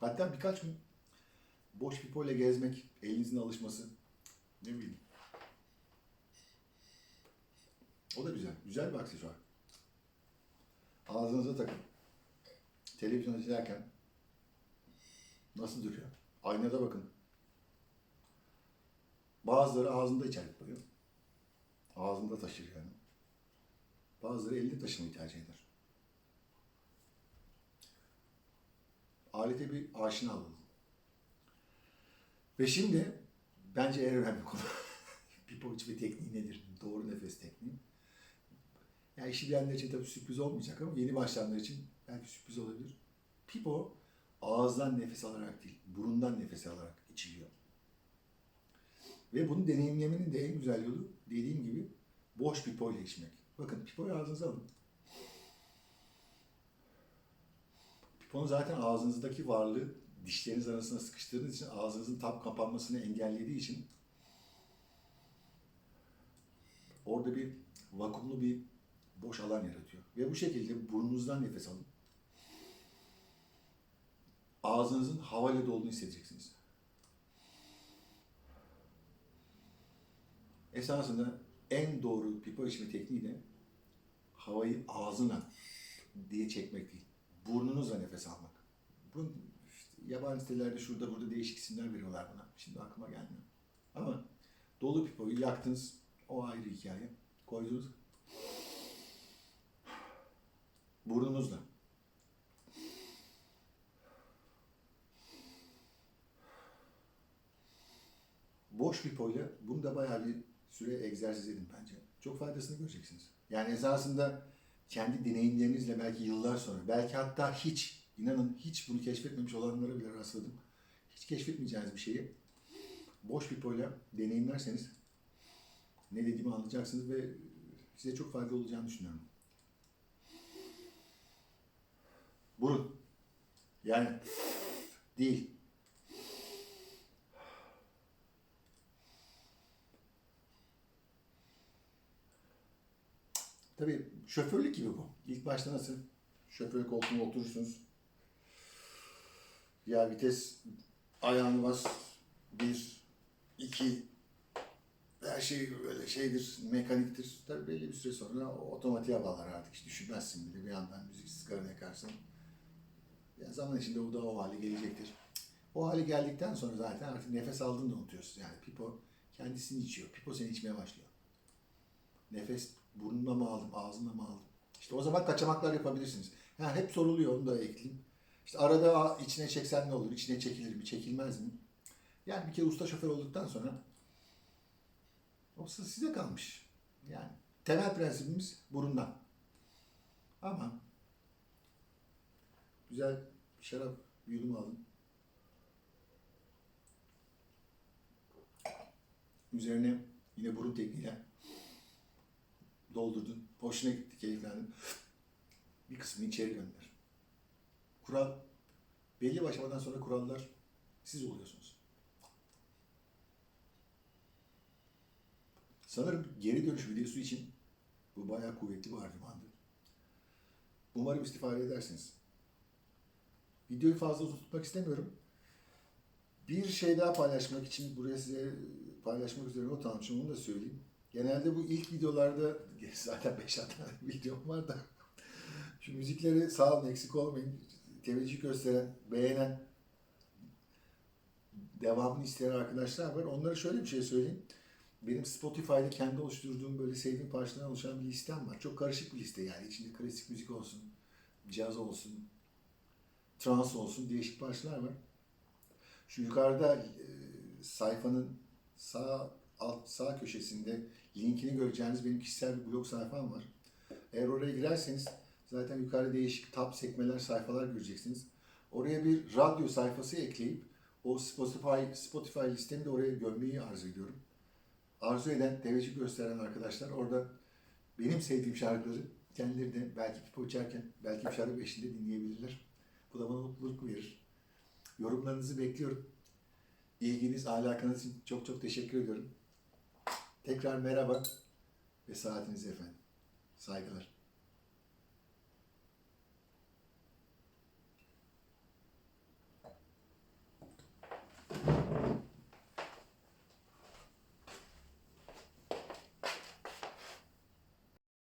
Hatta birkaç gün boş pipo ile gezmek, elinizin alışması ne bileyim. O da güzel. Güzel bir aksesuar. Ağzınıza takın. Televizyon izlerken nasıl duruyor? Aynada bakın. Bazıları ağzında içer koyuyor. Ağzında taşır yani. Bazıları elinde taşımayı tercih eder. Alete bir aşina olalım. Ve şimdi bence en önemli konu pipo içme tekniği nedir? Doğru nefes tekniği. Yani işi bilenler için tabii sürpriz olmayacak ama yeni başlayanlar için belki sürpriz olabilir. Pipo ağızdan nefes alarak değil, burundan nefes alarak içiliyor. Ve bunu deneyimlemenin de en güzel yolu dediğim gibi boş pipo ile içmek. Bakın pipoyu ağzınıza alın. Piponun zaten ağzınızdaki varlığı dişleriniz arasına sıkıştırdığınız için ağzınızın tam kapanmasını engellediği için orada bir vakumlu bir boş alan yaratıyor. Ve bu şekilde burnunuzdan nefes alın. Ağzınızın havayla dolduğunu hissedeceksiniz. Esasında en doğru pipo içme tekniği de havayı ağzına diye çekmek değil. Burnunuzla nefes almak. Bu işte yabancı sitelerde şurada burada değişik isimler veriyorlar buna. Şimdi aklıma gelmiyor. Ama dolu pipoyu yaktınız. O ayrı hikaye. Koydunuz. Burnunuzla. Boş pipoyla bunu da bayağı bir süre egzersiz edin bence. Çok faydasını göreceksiniz. Yani esasında kendi deneyimlerinizle belki yıllar sonra, belki hatta hiç, inanın hiç bunu keşfetmemiş olanlara bile rastladım. Hiç keşfetmeyeceğiniz bir şeyi boş pipoyla deneyimlerseniz ne dediğimi anlayacaksınız ve size çok faydalı olacağını düşünüyorum. Burun. Yani değil. Tabii şoförlük gibi bu. İlk başta nasıl? Şoför koltuğuna oturursunuz. Ya vites ayağını bas. Bir, iki, her şey böyle şeydir, mekaniktir. Tabii belli bir süre sonra otomatiğe bağlar artık. Hiç düşünmezsin bile bir yandan müzik sigara yakarsın. Yani zaman içinde o da o hale gelecektir. O hale geldikten sonra zaten artık nefes aldığını da unutuyorsun. Yani Pipo kendisini içiyor. Pipo seni içmeye başlıyor. Nefes burnumla mı aldım, ağzımla mı aldım? İşte o zaman kaçamaklar yapabilirsiniz. Ha, hep soruluyor, onu da ekleyeyim. İşte arada "Aa, içine çeksen ne olur, içine çekilir mi, çekilmez mi? Yani bir kere usta şoför olduktan sonra o size kalmış. Yani temel prensibimiz burundan. Ama güzel bir şarap bir yudum alın. Üzerine yine burun tekniğiyle doldurdun. Hoşuna gitti, keyiflendin. Bir kısmını içeri gönder. Kural, belli bir aşamadan sonra kurallar siz oluyorsunuz. Sanırım geri dönüş videosu için bu bayağı kuvvetli bir argümandı. Umarım istifade edersiniz. Videoyu fazla uzun tutmak istemiyorum. Bir şey daha paylaşmak için buraya size paylaşmak üzere not almışım. Onu da söyleyeyim. Genelde bu ilk videolarda zaten 5 tane videom var da şu müzikleri sağ olun eksik olmayın. Teveccüh gösteren, beğenen, devamını isteyen arkadaşlar var. Onlara şöyle bir şey söyleyeyim. Benim Spotify'da kendi oluşturduğum böyle sevdiğim parçalardan oluşan bir listem var. Çok karışık bir liste yani. İçinde klasik müzik olsun, caz olsun, trance olsun değişik parçalar var. Şu yukarıda e, sayfanın sağ alt sağ köşesinde linkini göreceğiniz benim kişisel bir blog sayfam var. Eğer oraya girerseniz zaten yukarıda değişik tab sekmeler sayfalar göreceksiniz. Oraya bir radyo sayfası ekleyip o Spotify Spotify listemi de oraya gömmeyi arzu ediyorum. Arzu eden, teveccüh gösteren arkadaşlar orada benim sevdiğim şarkıları kendileri de belki pipo içerken, belki bir şarap eşliğinde dinleyebilirler. Bu da bana mutluluk verir. Yorumlarınızı bekliyorum. İlginiz, alakanız için çok çok teşekkür ediyorum. Tekrar merhaba ve saatiniz efendim. Saygılar.